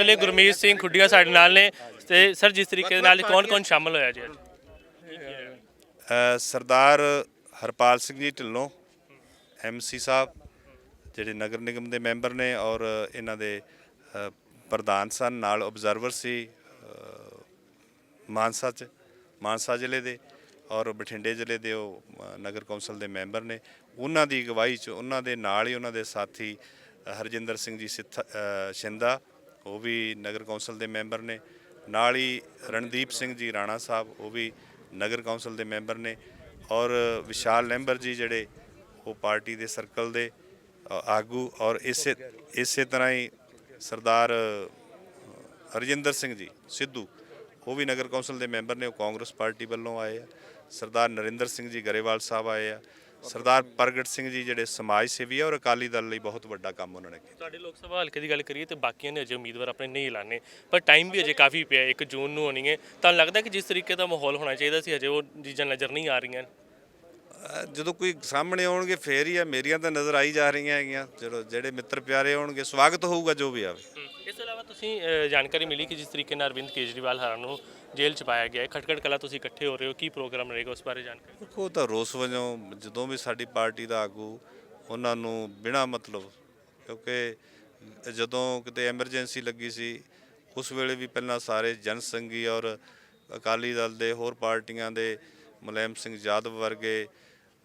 ਵੇਲੇ ਗੁਰਮੀਤ ਸਿੰਘ ਖੁੱਡੀਆਂ ਸਾਡੇ ਨਾਲ ਨੇ ਤੇ ਸਰ ਜਿਸ ਤਰੀਕੇ ਦੇ ਨਾਲ ਕੌਣ-ਕੌਣ ਸ਼ਾਮਲ ਹੋਇਆ ਜੀ ਅੱਜ? ਸਰਦਾਰ ਹਰਪਾਲ ਸਿੰਘ ਜੀ ਢਿੱਲੋਂ ਐਮਸੀ ਸਾਹਿਬ ਜਿਹੜੇ ਨਗਰ ਨਿਗਮ ਦੇ ਮੈਂਬਰ ਨੇ ਔਰ ਇਹਨਾਂ ਦੇ ਅ, ਪ੍ਰਧਾਨ ਸਨ ਨਾਲ ਆਬਜ਼ਰਵਰ ਸੀ ਅ, ਮਾਨਸਾ ਚ ਮਾਨਸਾ ਜ਼ਿਲ੍ਹੇ ਦੇ ਔਰ ਬਠਿੰਡੇ ਜ਼ਿਲ੍ਹੇ ਦੇ ਉਹ ਅ, ਨਗਰ ਕੌਂਸਲ ਦੇ ਮੈਂਬਰ ਨੇ। ਉਹਨਾਂ ਦੀ ਅਗਵਾਈ ਚ ਉਹਨਾਂ ਦੇ ਨਾਲ ਹੀ ਉਹਨਾਂ ਦੇ ਸਾਥੀ ਅ, ਹਰਜਿੰਦਰ ਸਿੰਘ ਜੀ ਸਿੱਥ- ਅ, ਸ਼ਿੰਦਾ ਉਹ ਵੀ ਨਗਰ ਕੌਂਸਲ ਦੇ ਮੈਂਬਰ ਨੇ। ਨਾਲ ਹੀ ਰਣਦੀਪ ਸਿੰਘ ਜੀ ਰਾਣਾ ਸਾਹਿਬ, ਉਹ ਵੀ ਨਗਰ ਕੌਂਸਲ ਦੇ ਮੈਂਬਰ ਨੇ। ਔਰ ਵਿਸ਼ਾਲ ਲੈਂਬਰ ਜੀ ਜਿਹੜੇ, ਉਹ ਪਾਰਟੀ ਦੇ ਸਰਕਲ ਦੇ ਆਗੂ। ਔਰ ਇਸੇ ਇਸੇ ਤਰ੍ਹਾਂ ਹੀ ਸਰਦਾਰ ਹਰਜਿੰਦਰ ਸਿੰਘ ਜੀ, ਸਿੱਧੂ, ਉਹ ਵੀ ਨਗਰ ਕੌਂਸਲ ਦੇ ਮੈਂਬਰ ਨੇ। ਉਹ ਕਾਂਗਰਸ ਪਾਰਟੀ ਵੱਲੋਂ ਆਏ ਆ। ਸਰਦਾਰ ਨਰਿੰਦਰ ਸਿੰਘ ਜੀ ਗਰੇਵਾਲ ਸਾਹਿਬ ਆਏ ਆ। ਸਰਦਾਰ ਪ੍ਰਗਟ ਸਿੰਘ ਜੀ ਜਿਹੜੇ ਸਮਾਜ ਸੇਵੀ ਆ ਔਰ ਅਕਾਲੀ ਦਲ ਲਈ ਬਹੁਤ ਵੱਡਾ ਕੰਮ ਉਹਨਾਂ ਨੇ ਕੀਤਾ। ਤੁਹਾਡੇ ਲੋਕ ਸਭਾ ਹਲਕੇ ਦੀ ਗੱਲ ਕਰੀਏ ਤੇ ਬਾਕੀਆਂ ਨੇ ਅਜੇ ਉਮੀਦਵਾਰ ਆਪਣੇ ਨਹੀਂ ਐਲਾਨੇ, ਪਰ ਟਾਈਮ ਵੀ ਅਜੇ ਕਾਫੀ ਪਿਆ 1 ਜੂਨ ਨੂੰ ਹੋਣੀ ਹੈ। ਤਾਂ ਲੱਗਦਾ ਕਿ ਜਿਸ ਤਰੀਕੇ ਦਾ ਮਾਹੌਲ ਹੋਣਾ ਚਾਹੀਦਾ ਸੀ, ਅਜੇ ਉਹ ਚੀਜ਼ਾਂ ਨਜ਼ਰ ਨਹੀਂ ਆ ਰਹੀਆਂ? ਜਦੋਂ ਕੋਈ ਸਾਹਮਣੇ ਆਉਣਗੇ ਫੇਰ ਹੀ ਆ ਮੇਰੀਆਂ ਤਾਂ ਨਜ਼ਰ ਆਈ ਜਾ ਰਹੀਆਂ ਹੈਗੀਆਂ। ਚਲੋ ਜਿਹੜੇ ਮਿੱਤਰ ਪਿਆਰੇ ਆਉਣਗੇ ਸਵਾਗਤ ਹੋਊਗਾ ਜੋ ਵੀ ਆਵੇ। ਇਸ ਤੋਂ ਇਲਾਵਾ ਤੁਸੀਂ ਅ, ਜਾਣਕਾਰੀ ਮਿਲੀ ਕਿ ਜਿਸ ਤਰੀਕੇ ਨਾਲ ਅਰਵਿੰਦ ਕੇਜਰੀਵਾਲ ਹਰਾਂ ਨੂੰ ਜੇਲ੍ਹ ਚ ਪਾਇਆ ਗਿਆ ਹੈ ਖਟਕੜ ਕਲਾ ਤੁਸੀਂ ਇਕੱਠੇ ਹੋ ਰਹੇ ਹੋ ਕੀ ਪ੍ਰੋਗਰਾਮ ਰਹੇਗਾ ਉਸ ਬਾਰੇ ਜਾਣਕਾਰੀ? ਦੇਖੋ ਉਹ ਤਾਂ ਰੋਸ ਵਜੋਂ ਜਦੋਂ ਵੀ ਸਾਡੀ ਪਾਰਟੀ ਦਾ ਆਗੂ ਉਹਨਾਂ ਨੂੰ ਬਿਨਾ ਮਤਲਬ ਕਿਉਂਕਿ ਜਦੋਂ ਕਿਤੇ ਐਮਰਜੈਂਸੀ ਲੱਗੀ ਸੀ ਉਸ ਵੇਲੇ ਵੀ ਪਹਿਲਾਂ ਸਾਰੇ ਜਨ ਸੰਘੀ ਔਰ ਅਕਾਲੀ ਦਲ ਦੇ ਹੋਰ ਪਾਰਟੀਆਂ ਦੇ ਮੁਲਾਇਮ ਸਿੰਘ ਯਾਦਵ ਵਰਗੇ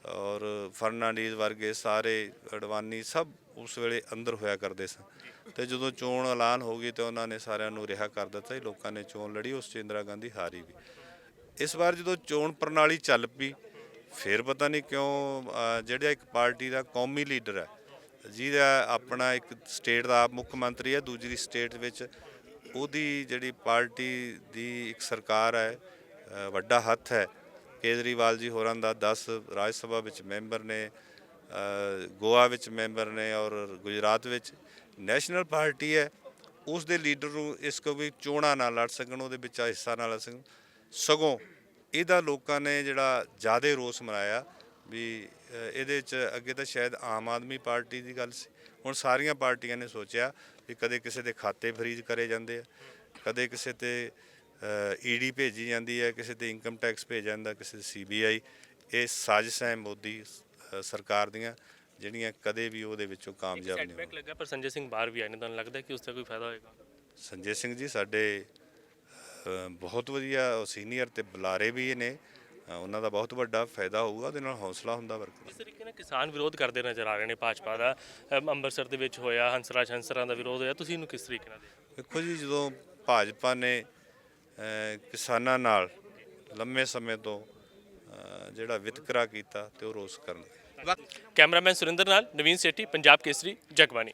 ਔਰ ਫਰਨਾਂਡੀਜ਼ ਵਰਗੇ ਸਾਰੇ ਅਡਵਾਨੀ ਸਭ ਉਸ ਵੇਲੇ ਅੰਦਰ ਹੋਇਆ ਕਰਦੇ ਸਨ। ਤੇ ਜਦੋਂ ਚੋਣ ਐਲਾਨ ਹੋ ਗਈ ਤੇ ਉਹਨਾਂ ਨੇ ਸਾਰਿਆਂ ਨੂੰ ਰਿਹਾ ਕਰ ਦਿੱਤਾ ਸੀ ਲੋਕਾਂ ਨੇ ਚੋਣ ਲੜੀ, ਉਸ 'ਚ ਇੰਦਰਾ ਗਾਂਧੀ ਹਾਰੀ ਵੀ। ਇਸ ਵਾਰ ਜਦੋਂ ਚੋਣ ਪ੍ਰਣਾਲੀ ਚੱਲ ਪਈ, ਫਿਰ ਪਤਾ ਨਹੀਂ ਕਿਉਂ ਜਿਹੜਾ ਇੱਕ ਪਾਰਟੀ ਦਾ ਕੌਮੀ ਲੀਡਰ ਹੈ, ਜਿਹਦਾ ਆਪਣਾ ਇੱਕ ਸਟੇਟ ਦਾ ਆਪ ਮੁੱਖ ਮੰਤਰੀ ਹੈ, ਦੂਜੀ ਸਟੇਟ ਵਿੱਚ ਉਹਦੀ ਜਿਹੜੀ ਪਾਰਟੀ ਦੀ ਇੱਕ ਸਰਕਾਰ ਹੈ ਵੱਡਾ ਹੱਥ ਹੈ ਕੇਜਰੀਵਾਲ ਜੀ ਹੋਰਾਂ ਦਾ 10 ਰਾਜ ਸਭਾ ਵਿੱਚ ਮੈਂਬਰ ਨੇ ਗੋਆ ਵਿੱਚ ਮੈਂਬਰ ਨੇ ਔਰ ਗੁਜਰਾਤ ਵਿੱਚ ਨੈਸ਼ਨਲ ਪਾਰਟੀ ਹੈ। ਉਸ ਦੇ ਲੀਡਰ ਨੂੰ ਇਸ ਕੋ ਵੀ ਚੋਣਾਂ ਨਾ ਲੜ ਸਕਣ, ਉਹਦੇ ਵਿੱਚ ਹਿੱਸਾ ਨਾ ਲੈ ਸਕਣ। ਸਗੋਂ ਇਹਦਾ ਲੋਕਾਂ ਨੇ ਜਿਹੜਾ ਜ਼ਿਆਦਾ ਰੋਸ ਮਨਾਇਆ ਵੀ ਇਹਦੇ ਚ ਅੱਗੇ ਤਾਂ ਸ਼ਾਇਦ ਆਮ ਆਦਮੀ ਪਾਰਟੀ ਦੀ ਗੱਲ ਸੀ। ਹੁਣ ਸਾਰੀਆਂ ਪਾਰਟੀਆਂ ਨੇ ਸੋਚਿਆ ਵੀ ਕਦੇ ਕਿਸੇ ਦੇ ਖਾਤੇ ਫਰੀਜ਼ ਕਰੇ ਜਾਂਦੇ ਆ, ਕਦੇ ਕਿਸੇ ਤੇ ਈਡੀ ਭੇਜੀ ਜਾਂਦੀ ਹੈ ਕਿਸੇ ਤੇ ਇਨਕਮ ਟੈਕਸ ਭੇਜ ਜਾਂਦਾ ਕਿਸੇ ਤੇ ਸੀਬੀਆਈ ਇਹ ਸਾਜ਼ਿਸ਼ਾਂ ਹੈ ਮੋਦੀ ਸਰਕਾਰ ਦੀਆਂ ਜਿਹੜੀਆਂ ਕਦੇ ਵੀ ਉਹਦੇ ਵਿੱਚੋਂ ਕਾਮਯਾਬ ਨਹੀਂ ਸੈਟਬੈਕ ਲੱਗਾ ਪਰ ਸੰਜੇ ਸਿੰਘ ਬਾਹਰ ਵੀ ਆਏ ਨੇ ਤੁਹਾਨੂੰ ਲੱਗਦਾ ਕਿ ਉਸ ਦਾ ਕੋਈ ਫਾਇਦਾ ਹੋਏਗਾ? ਸੰਜੇ ਸਿੰਘ ਜੀ ਸਾਡੇ ਬਹੁਤ ਵਧੀਆ ਸੀਨੀਅਰ ਤੇ ਬੁਲਾਰੇ ਵੀ ਨੇ ਉਹਨਾਂ ਦਾ ਬਹੁਤ ਵੱਡਾ ਫਾਇਦਾ ਹੋਊਗਾ ਉਹਦੇ ਨਾਲ ਹੌਸਲਾ ਹੁੰਦਾ ਵਰਕਰ ਇਸ ਤਰੀਕੇ ਨਾਲ ਕਿਸਾਨ ਵਿਰੋਧ ਕਰਦੇ ਨਜ਼ਰ ਆ ਰਹੇ ਨੇ ਭਾਜਪਾ ਦਾ ਅਮ ਅੰਮ੍ਰਿਤਸਰ ਦੇ ਵਿੱਚ ਹੋਇਆ ਹੰਸਰਾਜ ਹੰਸਰਾਂ ਦਾ ਵਿਰੋਧ ਹੋਇਆ ਤੁਸੀਂ ਇਹਨੂੰ ਕਿਸ ਤਰੀਕੇ ਨਾਲ? ਦੇਖੋ ਜੀ ਜਦੋਂ ਭਾਜਪਾ ਨੇ ਕਿਸਾਨਾਂ ਨਾਲ ਲੰਮੇ ਸਮੇਂ ਤੋਂ ਜਿਹੜਾ ਵਿਤਕਰਾ ਕੀਤਾ ਤੇ ਉਹ ਰੋਸ ਕਰਨਗੇ ਕੈਮਰਾਮੈਨ ਸੁਰਿੰਦਰ ਨਾਲ ਨਵੀਨ ਸੇਠੀ, ਪੰਜਾਬ ਕੇਸਰੀ ਜਗਬਾਨੀ